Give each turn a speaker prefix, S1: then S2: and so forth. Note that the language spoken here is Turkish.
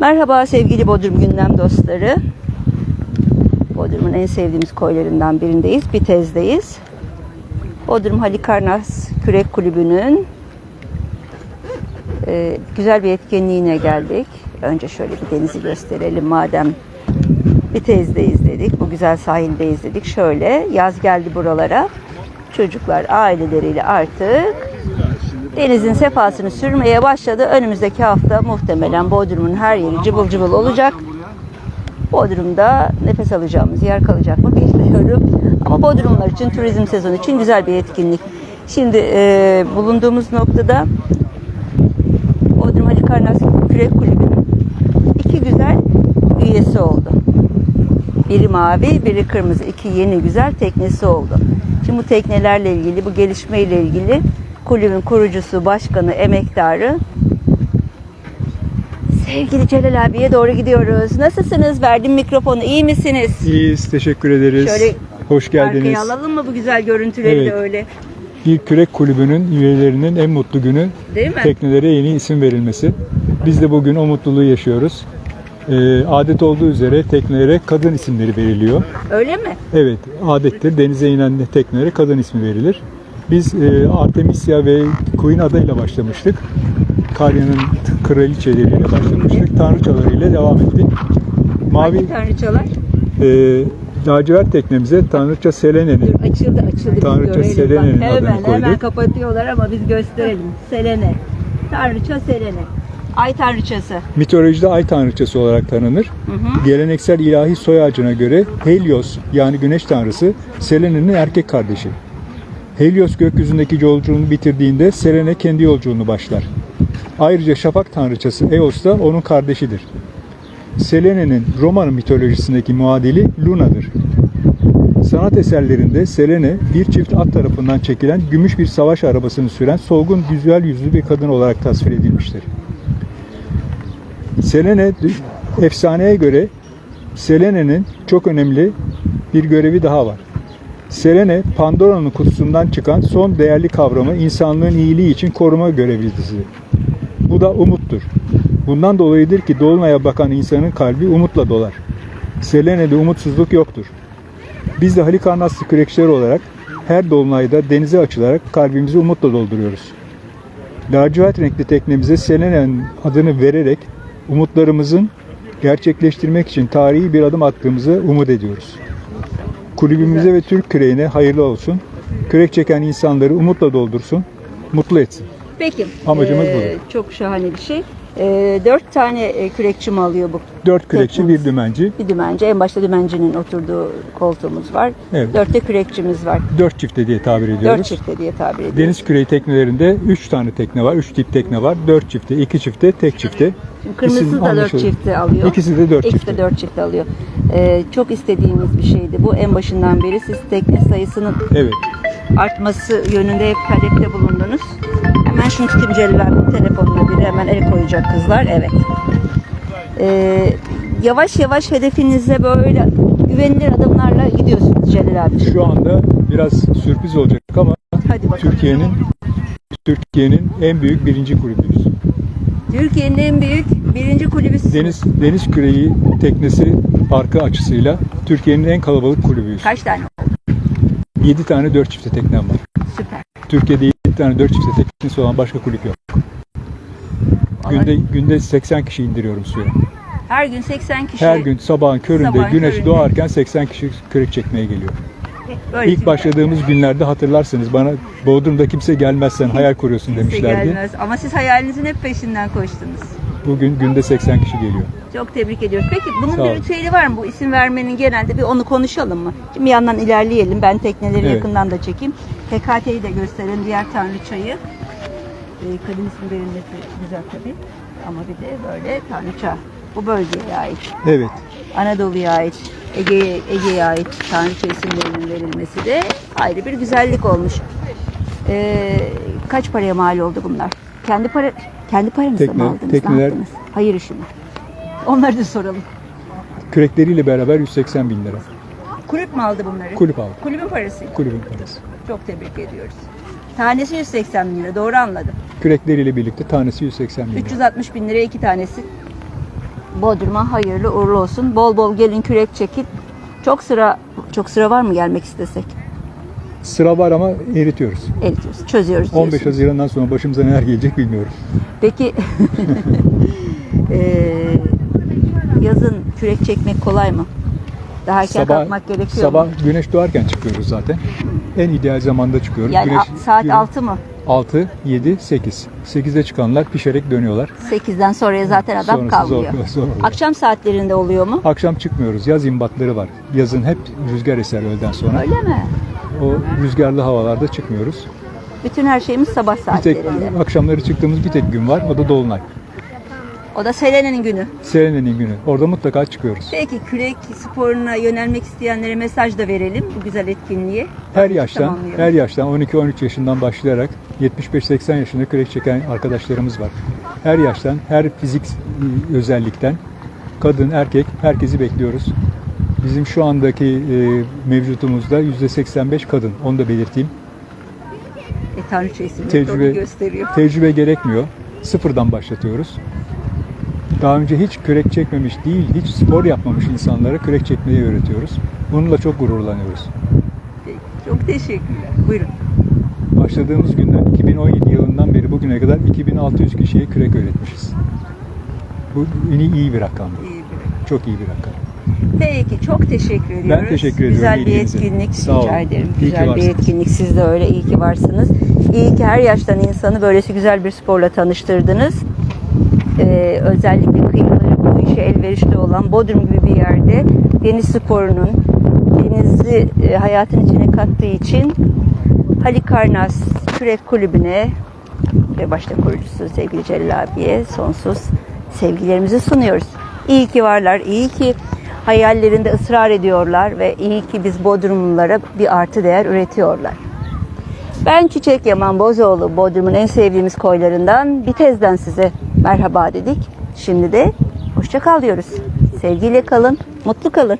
S1: Merhaba sevgili Bodrum Gündem dostları. Bodrum'un en sevdiğimiz koylarından birindeyiz. Bitez'deyiz. Bodrum Halikarnas Kürek Kulübü'nün e, güzel bir etkinliğine geldik. Önce şöyle bir denizi gösterelim madem Bitez'deyiz dedik. Bu güzel sahildeyiz dedik. Şöyle yaz geldi buralara. Çocuklar aileleriyle artık denizin sefasını sürmeye başladı. Önümüzdeki hafta muhtemelen Bodrum'un her yeri cıbıl cıbıl olacak. Bodrum'da nefes alacağımız yer kalacak mı bilmiyorum. Ama Bodrumlar için turizm sezonu için güzel bir etkinlik. Şimdi e, bulunduğumuz noktada Bodrum Halikarnas Kürek Kulübü'nün iki güzel üyesi oldu. Biri mavi, biri kırmızı. iki yeni güzel teknesi oldu. Şimdi bu teknelerle ilgili, bu gelişmeyle ilgili kulübün kurucusu, başkanı, emektarı sevgili Celal abiye doğru gidiyoruz. Nasılsınız? Verdim mikrofonu. İyi misiniz?
S2: İyiyiz, teşekkür ederiz.
S1: Şöyle
S2: Hoş geldiniz.
S1: Arkaya alalım mı bu güzel görüntüleri
S2: Evet.
S1: de öyle?
S2: Bir kürek kulübünün üyelerinin en mutlu günü
S1: Değil mi?
S2: teknelere yeni isim verilmesi. Biz de bugün o mutluluğu yaşıyoruz. Ee, adet olduğu üzere teknelere kadın isimleri veriliyor.
S1: Öyle mi?
S2: Evet, adettir. Denize inen teknelere kadın ismi verilir. Biz e, Artemisia ve Queen adayla başlamıştık. Karya'nın kraliçeleriyle başlamıştık. Tanrıçalarıyla devam ettik. Mavi
S1: Hangi tanrıçalar?
S2: e, lacivert teknemize Tanrıça Selene'nin
S1: Dur açıldı açıldı. biz
S2: Tanrıça
S1: görelim.
S2: Selene'nin
S1: Bak,
S2: adını
S1: hemen,
S2: koyduk.
S1: Hemen kapatıyorlar ama biz gösterelim. Selene. Tanrıça Selene. Ay tanrıçası.
S2: mitolojide ay tanrıçası olarak tanınır.
S1: Hı hı.
S2: Geleneksel ilahi soy ağacına göre Helios yani güneş tanrısı Selene'nin erkek kardeşi. Helios gökyüzündeki yolculuğunu bitirdiğinde Selene kendi yolculuğunu başlar. Ayrıca şafak tanrıçası Eos da onun kardeşidir. Selene'nin Roma mitolojisindeki muadili Luna'dır. Sanat eserlerinde Selene bir çift at tarafından çekilen gümüş bir savaş arabasını süren solgun güzel yüzlü bir kadın olarak tasvir edilmiştir. Selene efsaneye göre Selene'nin çok önemli bir görevi daha var. Selene Pandora'nın kutusundan çıkan son değerli kavramı insanlığın iyiliği için koruma görevlisidir. Bu da umuttur. Bundan dolayıdır ki dolunaya bakan insanın kalbi umutla dolar. Selene'de umutsuzluk yoktur. Biz de Halikarnaslı kürekçiler olarak her dolunayda denize açılarak kalbimizi umutla dolduruyoruz. Lacivert renkli teknemize Selene'nin adını vererek umutlarımızın gerçekleştirmek için tarihi bir adım attığımızı umut ediyoruz. Kulübümüze ve Türk küreğine hayırlı olsun. Kürek çeken insanları umutla doldursun, mutlu etsin.
S1: Peki.
S2: Amacımız
S1: Ee,
S2: budur.
S1: Çok şahane bir şey. Ee, dört tane e, kürekçi mi alıyor bu?
S2: Dört kürekçi,
S1: Teknemiz.
S2: bir dümenci,
S1: Bir dümenci. En başta dümencinin oturduğu koltuğumuz var.
S2: Evet.
S1: Dörtte kürekçimiz var.
S2: dört çifte diye tabir
S1: Dört
S2: ediyoruz.
S1: çifte diye tabir ediyoruz.
S2: Deniz küreği teknelerinde üç tane tekne var, üç tip tekne var. Dört çifte, iki çifte, tek çifte.
S1: Şimdi Kırmızısı
S2: İsim
S1: da dört çifte alıyor.
S2: İkisi de dört
S1: İkisi
S2: çifte.
S1: de dört çifte alıyor. Ee, çok istediğimiz bir şeydi bu. En başından beri siz tekne sayısının
S2: Evet.
S1: artması yönünde hep talepte bulundunuz. Hemen şunu tutayım abi telefonuna biri hemen el koyacak kızlar. Evet. Ee, yavaş yavaş hedefinize böyle güvenilir adımlarla gidiyorsunuz Celil abi.
S2: Şu anda biraz sürpriz olacak ama. Türkiye'nin Türkiye'nin en büyük birinci kulübüyüz.
S1: Türkiye'nin en büyük birinci kulübü.
S2: Deniz deniz küreği teknesi arka açısıyla Türkiye'nin en kalabalık kulübüyüz.
S1: Kaç tane?
S2: 7 tane 4 çifte teknem var.
S1: Süper.
S2: Türkiye'de 7 tane 4 çifte teknesi olan başka kulüp yok. Günde günde 80 kişi indiriyorum suya.
S1: Her gün 80 kişi.
S2: Her gün sabahın köründe
S1: Sabahın
S2: güneş
S1: köründe.
S2: doğarken 80 kişi kürek çekmeye geliyor.
S1: Böyle
S2: İlk başladığımız günlerde hatırlarsınız bana Bodrum'da kimse gelmezsen hayal kuruyorsun
S1: Kimse
S2: demişlerdi.
S1: gelmez. Ama siz hayalinizin hep peşinden koştunuz.
S2: Bugün günde 80 kişi geliyor.
S1: Çok tebrik ediyoruz. Peki bunun
S2: Sağ
S1: bir ritüeli var mı? Bu isim vermenin genelde bir onu konuşalım mı? Şimdi bir yandan ilerleyelim. Ben tekneleri
S2: Evet.
S1: yakından da çekeyim. Hekate'yi de gösterelim. Diğer tanrıçayı. Ee, kadın isim verilmesi güzel tabii. Ama bir de böyle tanrıça. Bu bölgeye ait.
S2: Evet.
S1: Anadolu'ya ait, Ege'ye Ege'ye ait tanrıça isimlerinin verilmesi de ayrı bir güzellik olmuş. Ee, kaç paraya mal oldu bunlar? Kendi para kendi paranızla
S2: Tekne-
S1: mı aldınız?
S2: tekneler-
S1: Ne yaptınız? Hayır işi mi? Onları da soralım.
S2: Kürekleriyle beraber 180 bin lira.
S1: Kulüp mü aldı bunları?
S2: Kulüp aldı.
S1: Kulübün parası.
S2: Kulübün parası.
S1: Çok tebrik ediyoruz. Tanesi 180 bin lira. Doğru anladım.
S2: Kürekleriyle birlikte tanesi 180 bin lira.
S1: 360 bin liraya iki tanesi. Bodrum'a hayırlı uğurlu olsun. Bol bol gelin kürek çekip çok sıra çok sıra var mı gelmek istesek?
S2: Sıra var ama eritiyoruz.
S1: Eritiyoruz, çözüyoruz
S2: 15
S1: diyorsun.
S2: Haziran'dan sonra başımıza neler gelecek bilmiyorum.
S1: Peki eee, yazın kürek çekmek kolay mı? Daha erken kalkmak gerekiyor
S2: sabah
S1: mu?
S2: güneş doğarken çıkıyoruz zaten. En ideal zamanda çıkıyoruz.
S1: Yani
S2: Güneş,
S1: saat
S2: güneş-
S1: 6 mı?
S2: 6, 7, 8. 8'de çıkanlar pişerek dönüyorlar.
S1: 8'den sonraya zaten adam
S2: Sonrası
S1: kalmıyor.
S2: zor- zor oluyor.
S1: Akşam saatlerinde oluyor mu?
S2: Akşam çıkmıyoruz. Yaz imbatları var. Yazın hep rüzgar eser öğleden sonra.
S1: Öyle mi?
S2: O rüzgarlı havalarda çıkmıyoruz.
S1: Bütün her şeyimiz sabah
S2: Bir tek
S1: saatlerinde.
S2: akşamları çıktığımız bir tek gün var. O da dolunay.
S1: O da Selene'nin günü.
S2: Selene'nin günü. Orada mutlaka çıkıyoruz.
S1: Peki kürek sporuna yönelmek isteyenlere mesaj da verelim bu güzel etkinliğe.
S2: Her yaştan, her yaştan 12-13 yaşından başlayarak 75-80 yaşında kürek çeken arkadaşlarımız var. Her yaştan, her fizik e, özellikten kadın, erkek herkesi bekliyoruz. Bizim şu andaki e, mevcutumuzda %85 kadın. Onu da belirteyim.
S1: E, Tanrıça isimli
S2: Tecrübe-
S1: gösteriyor.
S2: Tecrübe gerekmiyor. Sıfırdan başlatıyoruz. Daha önce hiç kürek çekmemiş değil, hiç spor yapmamış insanlara kürek çekmeyi öğretiyoruz. Bununla çok gururlanıyoruz.
S1: Peki, Çok teşekkürler. Buyurun.
S2: Başladığımız günden 2017 yılından beri bugüne kadar 2600 kişiye kürek öğretmişiz. Bu iyi, iyi bir rakam.
S1: İyi bir-
S2: Çok iyi bir rakam.
S1: Peki çok teşekkür ediyoruz.
S2: teşekkür ediyorum
S1: Güzel bir
S2: ilginize.
S1: etkinlik.
S2: Sağ olun.
S1: Rica ederim.
S2: İyi
S1: Güzel bir etkinlik. Siz de öyle. İyi ki varsınız. İyi ki her yaştan insanı böylesi güzel bir sporla tanıştırdınız. Ee, özellikle kıyıları bu işe elverişli olan Bodrum gibi bir yerde deniz sporunun denizi e, hayatın içine kattığı için Halikarnas Kürek Kulübü'ne ve başta kurucusu sevgili Celal abiye sonsuz sevgilerimizi sunuyoruz. İyi ki varlar, iyi ki hayallerinde ısrar ediyorlar ve iyi ki biz Bodrumlulara bir artı değer üretiyorlar. Ben Çiçek Yaman Bozoğlu, Bodrum'un en sevdiğimiz koylarından Bitez'den size merhaba dedik. Şimdi de hoşça kal diyoruz. Sevgiyle kalın, mutlu kalın.